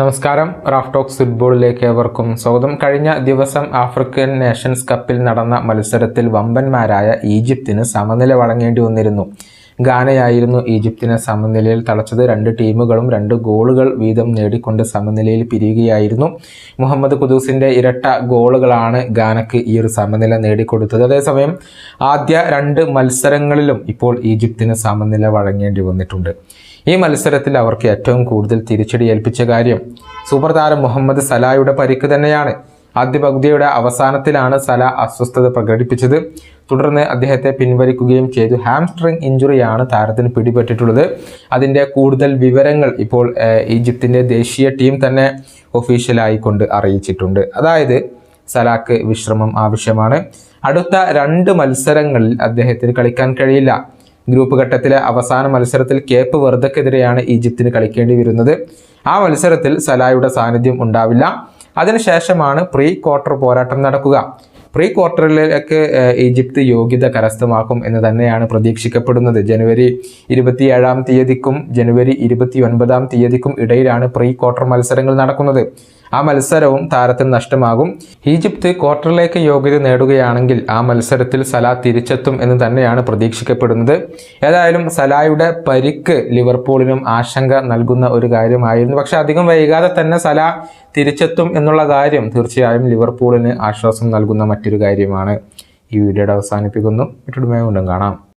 നമസ്കാരം. Raf talks ഫുട്ബോളിലേക്ക് ഏവർക്കും സ്വാഗതം. കഴിഞ്ഞ ദിവസം ആഫ്രിക്കൻ നേഷൻസ് കപ്പിൽ നടന്ന മത്സരത്തിൽ വമ്പന്മാരായ ഈജിപ്തിന് സമനില വഴങ്ങേണ്ടി വന്നിരുന്നു. ഗാനയായിരുന്നു ഈജിപ്തിനെ സമനിലയിൽ തളച്ചത്. രണ്ട് ടീമുകളും രണ്ട് ഗോളുകൾ വീതം നേടിക്കൊണ്ട് സമനിലയിൽ പിരിയുകയായിരുന്നു. മുഹമ്മദ് കുദൂസിന്റെ ഇരട്ട ഗോളുകളാണ് ഗാനക്ക് ഈ ഒരു സമനില നേടിക്കൊടുത്തത്. അതേസമയം ആദ്യ രണ്ട് മത്സരങ്ങളിലും ഇപ്പോൾ ഈജിപ്തിന് സമനില വഴങ്ങേണ്ടി വന്നിട്ടുണ്ട്. ഈ മത്സരത്തിൽ അവർക്ക് ഏറ്റവും കൂടുതൽ തിരിച്ചടി ഏൽപ്പിച്ച കാര്യം സൂപ്പർ താരം മുഹമ്മദ് സലായുടെ പരിക്ക് തന്നെയാണ്. ആദ്യ പകുതിയുടെ അവസാനത്തിലാണ് സല അസ്വസ്ഥത പ്രകടിപ്പിച്ചത്. തുടർന്ന് അദ്ദേഹത്തെ പിൻവലിക്കുകയും ചെയ്തു. ഹാംസ്ട്രിങ് ഇഞ്ചുറിയാണ് താരത്തിന് പിടിപെട്ടിട്ടുള്ളത്. അതിന്റെ കൂടുതൽ വിവരങ്ങൾ ഇപ്പോൾ ഈജിപ്തിന്റെ ദേശീയ ടീം തന്നെ ഒഫീഷ്യലായിക്കൊണ്ട് അറിയിച്ചിട്ടുണ്ട്. അതായത് സലാക്ക് വിശ്രമം ആവശ്യമാണ്. അടുത്ത രണ്ട് മത്സരങ്ങളിൽ അദ്ദേഹത്തിന് കളിക്കാൻ കഴിയില്ല. ഗ്രൂപ്പ് ഘട്ടത്തിലെ അവസാന മത്സരത്തിൽ കേപ്പ് വെറുതെക്കെതിരെയാണ് ഈജിപ്തിന് കളിക്കേണ്ടി വരുന്നത് ആ മത്സരത്തിൽ സലായുടെ സാന്നിധ്യം ഉണ്ടാവില്ല. അതിനുശേഷമാണ് പ്രീ ക്വാർട്ടർ പോരാട്ടം നടക്കുക. പ്രീ ക്വാർട്ടറിലേക്ക് ഈജിപ്ത് യോഗ്യത കരസ്ഥമാക്കും എന്ന് തന്നെയാണ് പ്രതീക്ഷിക്കപ്പെടുന്നത്. ജനുവരി ഇരുപത്തിയേഴാം തീയതിക്കും ജനുവരി ഇരുപത്തി ഒൻപതാം തീയതിക്കും ഇടയിലാണ് പ്രീ ക്വാർട്ടർ മത്സരങ്ങൾ നടക്കുന്നത്. ആ മത്സരവും താരത്തിന് നഷ്ടമാകും. ഈജിപ്ത് ക്വാർട്ടറിലേക്ക് യോഗ്യത നേടുകയാണെങ്കിൽ ആ മത്സരത്തിൽ സലാ തിരിച്ചെത്തും എന്ന് തന്നെയാണ് പ്രതീക്ഷിക്കപ്പെടുന്നത്. ഏതായാലും സലായുടെ പരിക്ക് ലിവർപൂളിനും ആശങ്ക നൽകുന്ന ഒരു കാര്യമായിരുന്നു. പക്ഷെ അധികം വൈകാതെ തന്നെ സല തിരിച്ചെത്തും എന്നുള്ള കാര്യം തീർച്ചയായും ലിവർപൂളിന് ആശ്വാസം നൽകുന്ന മറ്റൊരു കാര്യമാണ്. ഈ വീഡിയോയുടെ അവസാനിപ്പിക്കുന്നു. മറ്റൊരു കൊണ്ടും കാണാം.